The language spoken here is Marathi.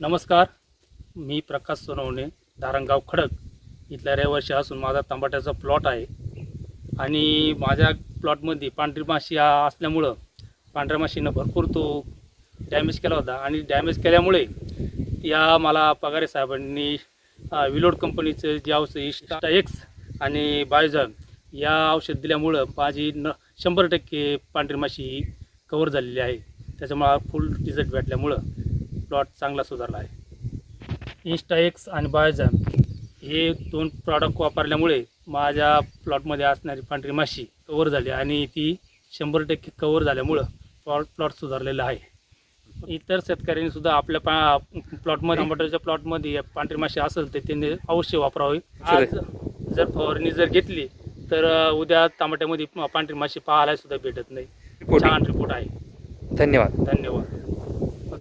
नमस्कार मी प्रकाश सोनवणे धारणगाव खडक. इथल्या रहिवासी असून माझा तंबाट्याचा प्लॉट आहे. आणि माझ्या प्लॉटमध्ये पांढरी माशी हा असल्यामुळं पांढऱ्या माशीनं भरपूर तो डॅमेज केला होता. आणि डॅमेज केल्यामुळे या मला पगारे साहेबांनी विलोड कंपनीचं जे औषध इस्टा एक्स आणि बायोझॉन या औषध दिल्यामुळं माझी न शंभर टक्के पांढरी माशी कवर झालेली आहे. त्याच्यामुळं फुल रिझल्ट भेटल्यामुळं प्लॉट चांगला सुधारला आहे. इन्स्टा एक्स आणि बायोझॅम हे दोन प्रॉडक्ट वापरल्यामुळे माझ्या प्लॉटमध्ये असणारी पांढरी माशी कवर झाली आणि ती शंभर टक्के कवर झाल्यामुळं प्लॉट प्लॉट सुधारलेला आहे. इतर शेतकऱ्यांनी सुद्धा आपल्या पा प्लॉटमध्ये टमाटरच्या प्लॉटमध्ये पांढरी माशी असेल तर त्यांनी अवश्य वापरावी. आज जर फवारणी जर घेतली तर उद्या टमाट्यामध्ये पांढरी माशी पाहायला सुद्धा भेटत नाही. छान रिपोर्ट आहे. धन्यवाद. धन्यवाद.